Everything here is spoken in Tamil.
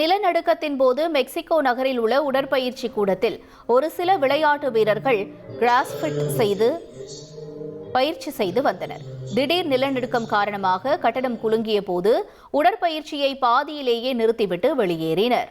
நிலநடுக்கத்தின் போது மெக்சிகோ நகரில் உள்ள உடற்பயிற்சி கூடத்தில் ஒரு சில விளையாட்டு வீரர்கள் கிராஸ்ஃபிட் செய்து பயிற்சி செய்து வந்தனர். திடீர் நிலநடுக்கம் காரணமாக கட்டடம் குலுங்கிய போது உடற்பயிற்சியை பாதியிலேயே நிறுத்திவிட்டு வெளியேறினர்.